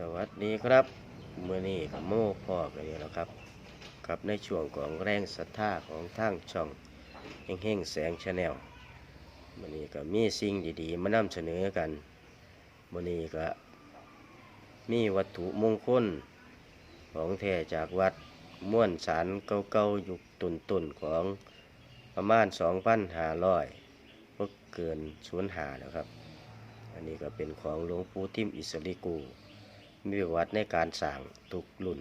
สวัสดีครับมื่อนี้กับโม่พ่อกันนี่แล้วครับกับในช่วงของแรงศรัทธาของทางช่องเฮงเฮงแสงชาแนลมื่อนี้ก็มีสิ่งดีๆ มานำเสนอกันมื่อนี้ก็มีวัตถุมงคลของแท้จากวัดม่วนสารเก่าๆยุคตุนๆของประมาณ2,500ก็เกินศูนย์หาแล้วครับ อันนี้ก็เป็นของหลวงปู่ทิมอิสริกู มีประวัติในการสั่งทุกรุ่น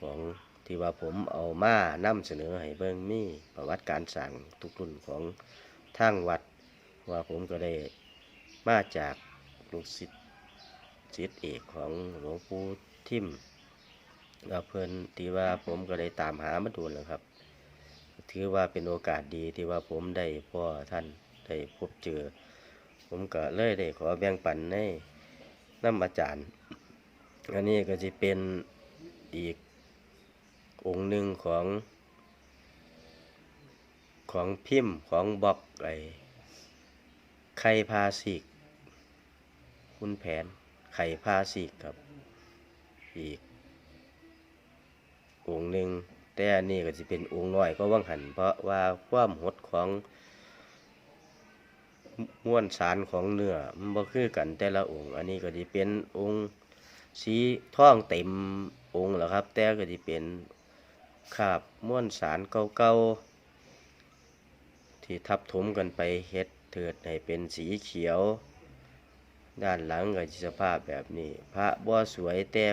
ของที่ว่าผมเอามานำเสนอให้เบิ่งมีประวัติการสั่งทุกรุ่นของทางวัด ว่าผมก็ได้มาจากลูกศิษย์ศิษย์เอกของหลวงปู่ทิมว่าเพิ่นที่ว่าผมก็ได้ตามหามาดูแล้วครับ ถือว่าเป็นโอกาสดีที่ว่าผมได้พ่อท่านได้พบเจอ ผมก็เลยได้ขอแบ่งปันใน น้ำอาจารย์ อันนี้ก็จะเป็นอีกองค์หนึ่งของ ของพิมพ์ของบล็อกไอไข่พาสิก คุณแผนไข่พาสิกครับ อีก องค์หนึ่งแต่อันนี้ก็จะเป็นองค์น้อยก็ว่างหันเพราะว่าความหดของ ม้วนสารของเนื้อมันบ่คือกันแต่ละองค์ อันนี้ก็จะเป็นองค์สีท่องเต็มองค์แล้วครับ แต่ก็จะเป็นคาบม้วนสารเก่าๆที่ทับถมกันไปเฮ็ดเถิดให้เป็นสีเขียว ด้านหลังก็สิสภาพแบบนี้ พระบ่สวยแต่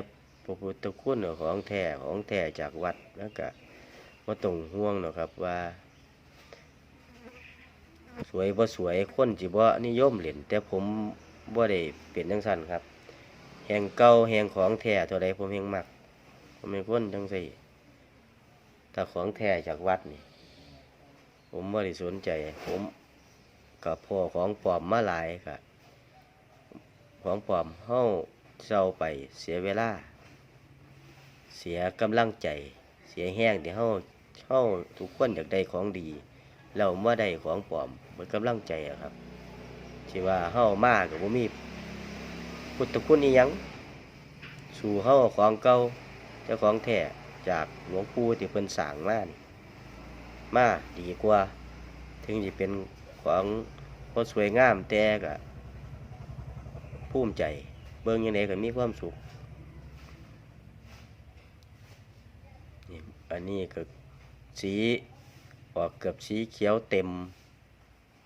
พระพุทธคุณของแท้ของแท้จากวัดแล้วก็บ่ต้องห่วงหรอกครับว่า สวยบ่สวยคนสิบ่นิยมเล่นแต่ผมบ่ได้เป็นจังซั่นครับ แห่งเก่าแห่งของแท้เท่าใดผมแห่งมักผมเป็นคนจังซี่ถ้าของแท้จากวัดนี่ ผมบ่ได้สนใจ ผมกับพ่อของปลอมมาหลายค่ะของปลอมเฮาเศร้าไปเสียเวลา เสียกำลังใจ เสียแห้งที่เฮาเฮาทุกคนอยากได้ของดี เราเมื่อใดของปลอมมันกำลังใจอะครับที่ว่าเฮามากับบ่มีพุทธคุณอีหยัง สู่เฮาของเก่าเจ้าของแท้จากหลวงปู่ที่เพิ่นสร้างมานี่มาดีกว่า ถึงจะเป็นของบ่สวยงามแต่ก็ภูมิใจ เบิ่งยังไงก็มีความสุขอันนี้ก็สี ออกเกือบสีเขียวเต็ม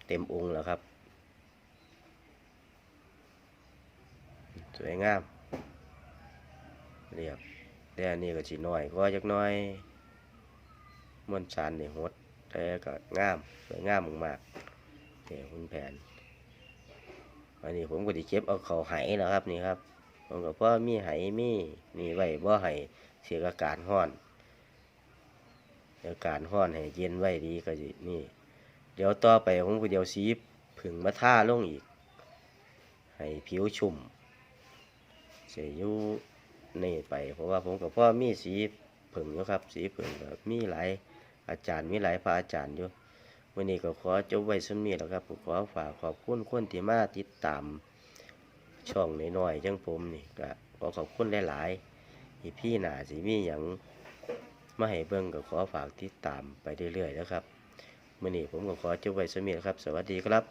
เต็มองค์แล้วครับ สวยงาม เรียบแต่อันนี้ก็สีน้อยก็จักหน้อยม้วนสารนี่หดแต่ก็งาม สวยงามมากๆนี่คุณแผนอันนี้ผมก็ไดิเก็บเอาเขาไหแล้วครับนี่ครับผมก็เพราะมีไหมีนี่ไว้บ่ไหเสียอากาศห้อน อากาศห้อนให้เย็นไว้ดีก็สินี่ เดี๋ยวต่อไปผมก็เดี๋ยวสีผึ่งมาท่าลงอีก ให้ผิวชุ่มเสียอยู่นี่ไป เพราะว่าผมกับพ่อมีสีผึ่งอยู่ครับ สีผึ่งแบบมีหลายอาจารย์มีหลายพระอาจารย์อยู่วันนี้ก็ขอจบไว้สมีแล้วครับผมขอฝากขอบคุณคนที่มาติดตามช่องน้อยๆจังผมนี่ก็ขอขอบคุณหลายๆที่พี่หนาสิมีอย่าง มาให้เบิ่งก็ขอฝากติดตามไปเรื่อยๆนะครับมื่อนี้ผมก็ขอจบไว้สมีครับ สวัสดีครับ